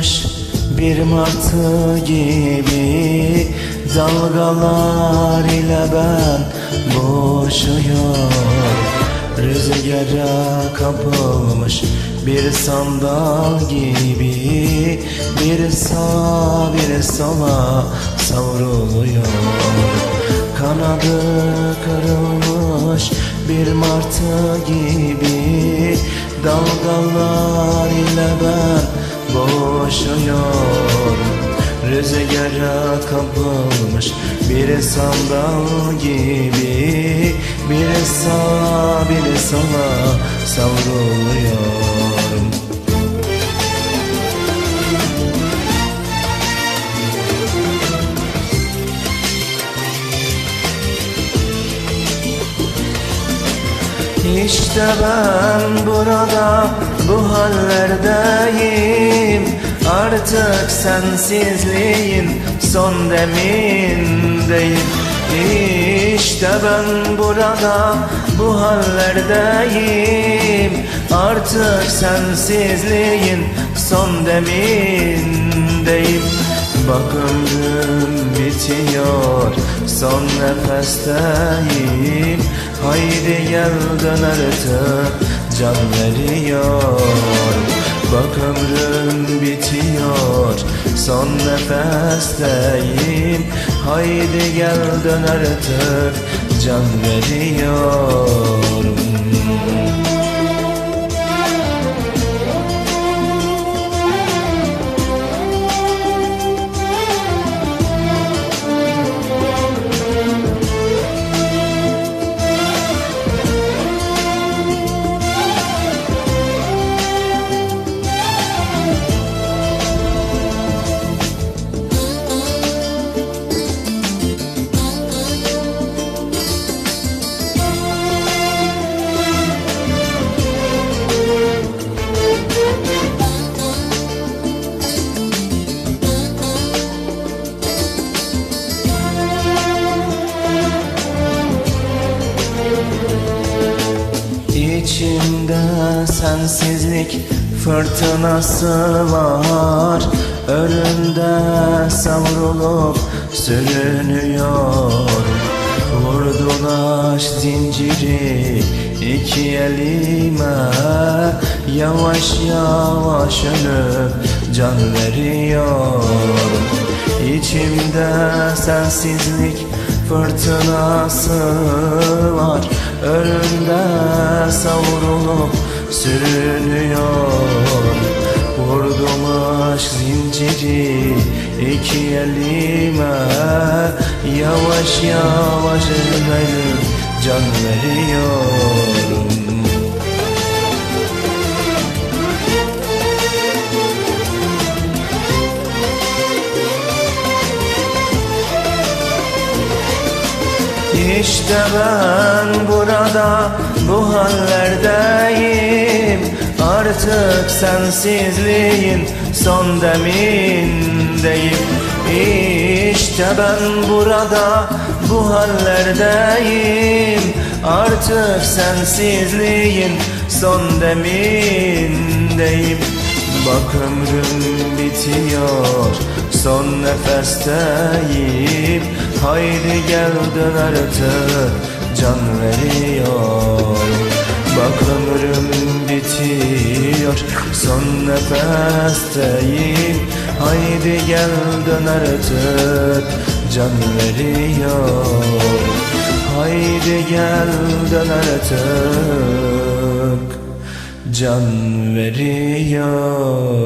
Kırılmış bir martı gibi Dalgalar ile ben boğuşuyor Rüzgara kapılmış bir sandal gibi Bir sağa bir sola savruluyor Kanadı kırılmış bir martı gibi Dalgalar ile ben boğuşuyorum Rüzgara kapılmış bir sandal gibi. Bir sağa bir sola savruluyorum. İşte ben burada bu hallerdeyim Artık sensizliğin son demindeyim. İşte ben burada bu hallerdeyim. Artık sensizliğin son demindeyim. Bak ömrüm bitiyor son nefesteyim. Haydi gel dön artık can veriyor son nefesteyim Haydi gel dön artık can veriyorum İçimde sensizlik fırtınası var. Önünde savrulup sürünüyor. Vurdular zinciri iki elime. Yavaş yavaş ölüp can veriyorum İçimde sensizlik fırtınası var Önünde savrulup sürünüyor. Vurdum zinciri iki elime. Yavaş yavaş ölmedim can veriyorum İşte ben burada bu hallerdeyim. Artık sensizliğin son demindeyim. İşte ben burada bu hallerdeyim. Artık sensizliğin son demindeyim. Bak ömrüm bitiyor son nefesteyim Haydi gel dön artık can veriyor. Bak ömrüm bitiyor son nefesteyim Haydi gel dön artık can veriyor. Haydi gel dön artık can veriyor